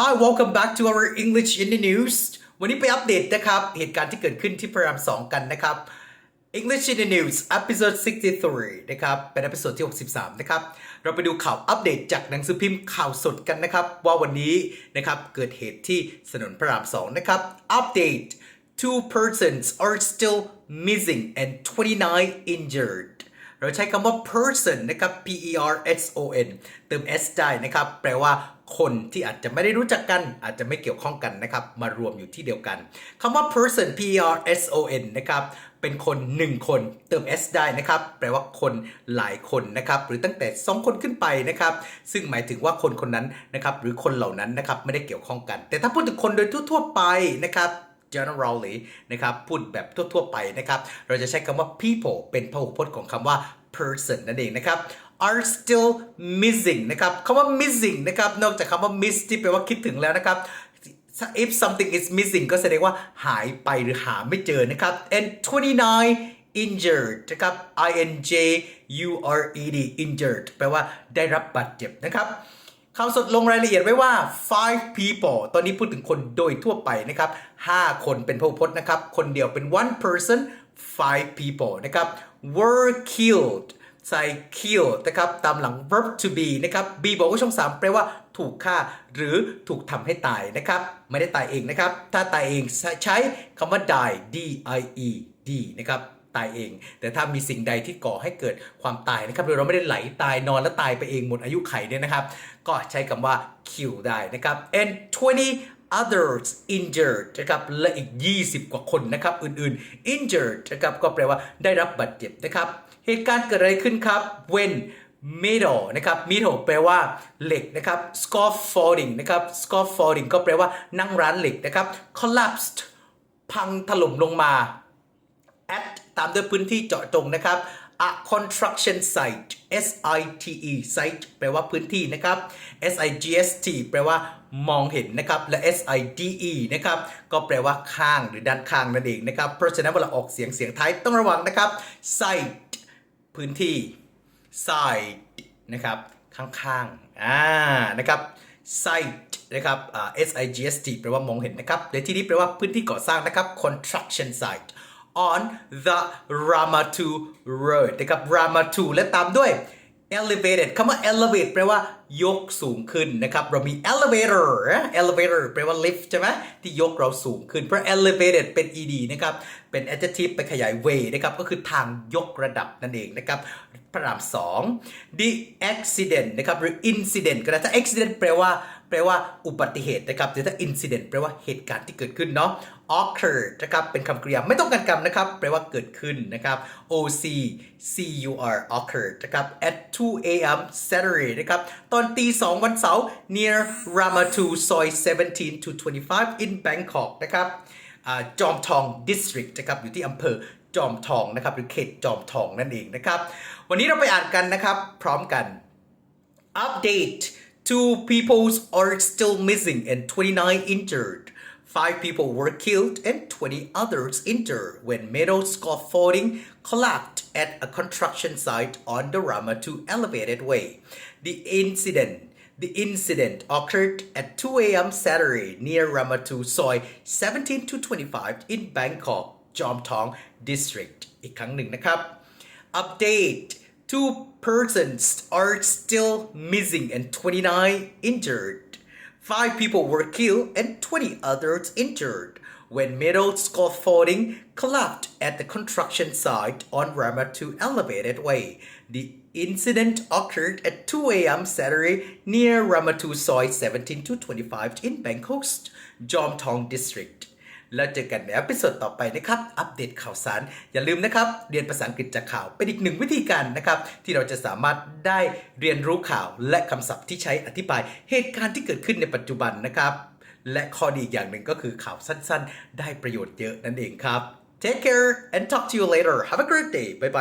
Hi welcome back to our English in the news วันนี้ไปอัปเดตนะครับ เหตุการณ์ที่เกิดขึ้นที่พระรามสองกันนะครับ English in the news episode 63 นะครับ เป็น episode ที่ 63 นะครับ เราไปดูข่าวอัปเดตจากหนังสือพิมพ์ข่าวสดกันนะครับ ว่าวันนี้นะครับเกิดเหตุที่ถนนพระรามสองนะครับ Update two persons are still missing and 29 injured เราใช้คำว่า person นะครับ P E R S O N เติม S ได้นะครับ แปลว่าคนที่อาจจะไม่ได้รู้จักกัน อาจจะไม่เกี่ยวข้องกันนะครับ มารวมอยู่ที่เดียวกันคำว่า person P E R S O N นะครับ เป็นคน 1 คนเติม S ได้นะครับ แปลว่าคนหลายคนนะครับ หรือตั้งแต่ 2 คนขึ้นไปนะครับ ซึ่งหมายถึงว่าคนคนนั้นนะครับ หรือคนเหล่านั้นนะครับ ไม่ได้เกี่ยวข้องกัน แต่ถ้าพูดถึงคนโดยทั่วๆไปนะครับ generally นะครับพูดแบบทั่ว ๆ ไปนะครับ เราจะใช้คำว่า people เป็นพหูพจน์ของคำว่า person นั่นเองนะครับ are still missing นะครับคำว่า missing นะครับ นอกจากคำว่า miss ที่แปลว่าคิดถึงแล้วนะครับ if something is missing ก็แสดงว่าหายไปหรือหาไม่เจอนะครับ and 29 injured นะครับ i n j u r e d injured แปลว่าได้รับบาดเจ็บนะครับ ข่าวสดลงรายละเอียดไว้ว่า five people ตอนนี้พูดถึงคนโดยทั่วไปนะครับ 5 คนเป็นพหูพจน์นะครับ คนเดียวเป็น one person five people นะครับ were killed ใส่ killed นะครับ ตามหลัง verb to be นะครับ be บอกว่าช่อง3แปลว่าถูกฆ่าหรือถูกทำให้ตายนะครับ ไม่ได้ตายเองนะครับ ถ้าตายเองใช้คำว่า die d i e d นะครับ ตายเอง แต่ถ้ามีสิ่งใดที่ก่อให้เกิดความตายนะครับโดยเราไม่ได้ไหลตายนอนแล้วตายไปเองหมดอายุไขเนี่ยนะครับ ก็ใช้คำว่า kill ได้นะครับ and 20 others injured นะครับและอีก 20 กว่าคนนะครับ อื่นๆ injured นะครับก็แปลว่าได้รับบาดเจ็บนะครับ เหตุการณ์เกิดอะไรขึ้นครับ when metal นะครับ metal แปลว่าเหล็กนะครับ scaffolding นะครับ scaffolding ก็แปลว่านั่งร้านเหล็กนะครับ collapsed พังถล่มลงมา at ตามด้วยพื้นที่เจาะจงนะครับ a construction site S I T E site แปลว่าพื้นที่นะครับ S I G S T แปลว่ามองเห็นนะครับ และ S I D E นะครับ ก็แปลว่าข้างหรือด้านข้างนั่นเองนะครับ เพราะฉะนั้นเวลาออกเสียงเสียงท้ายต้องระวังนะครับ site พื้นที่ side นะครับข้างๆอ่านะครับ site นะครับ S I G S T แปลว่ามองเห็นนะครับในที่นี้แปลว่าพื้นที่ก่อสร้างนะครับ construction site on the Ramatu Road นะครับ Ramatu และตามด้วย elevated คำว่า elevate แปลว่ายกสูงขึ้นนะครับ เรามี elevator elevator แปลว่า lift ใช่ไหมที่ยกเราสูงขึ้น เพราะ elevated เป็น ed นะครับ เป็น adjective ไปขยาย way นะครับ ก็คือทางยกระดับนั่นเองนะครับ พระรามสอง the accident นะครับ หรือ incident ก็ได้ถ้า accident แปลว่า แปลว่าอุบัติเหตุนะครับแต่ถ้า incident แปลว่าเหตุการณ์ที่เกิดขึ้นเนาะ occur นะครับเป็นคำกริยาไม่ต้องการกรรมนะครับ แปลว่าเกิดขึ้นนะครับ o c c u r occur นะครับ at 2 a.m. Saturday นะครับ ตอนตีสองวันเสาร์ near Ramatu ซอย 17 to 25 in Bangkok นะครับจอมทอง district นะครับอยู่ที่อำเภอจอมทองนะครับหรือเขตจอมทองนั่นเองนะครับ วันนี้เราไปอ่านกันนะครับ พร้อมกัน Update Two people are still missing and 29 injured. Five people were killed and 20 others injured when metal scaffolding collapsed at a construction site on the Ramatu elevated way. The incident the incident occurred at 2 a.m. Saturday near Ramatu Soy 17 to 25 in Bangkok, Jomtong District. อีกครั้งหนึ่งนะครับ Update Two persons are still missing and 29 injured. Five people were killed and 20 others injured when metal scaffolding collapsed at the construction site on Ramatu Elevated Way. The incident occurred at 2 a.m. Saturday near Ramatu Soy 17 to 25 in Bangkok's Jomtong District. แล้วเจอกันในอพิสซดต่อไปนะครับ อัปเดตข่าวสาร อย่าลืมนะครับ เรียนภาษาอังกฤษจากข่าวเป็นอีกหนึ่งวิธีการนะครับ ที่เราจะสามารถได้เรียนรู้ข่าวและคำศัพท์ที่ใช้อธิบาย เหตุการณ์ที่เกิดขึ้นในปัจจุบันนะครับ และข้อดีอีกอย่างหนึ่งก็คือข่าวสั้นๆ ได้ประโยชน์เยอะนั่นเองครับ Take care and talk to you later. Have a great day. Bye bye.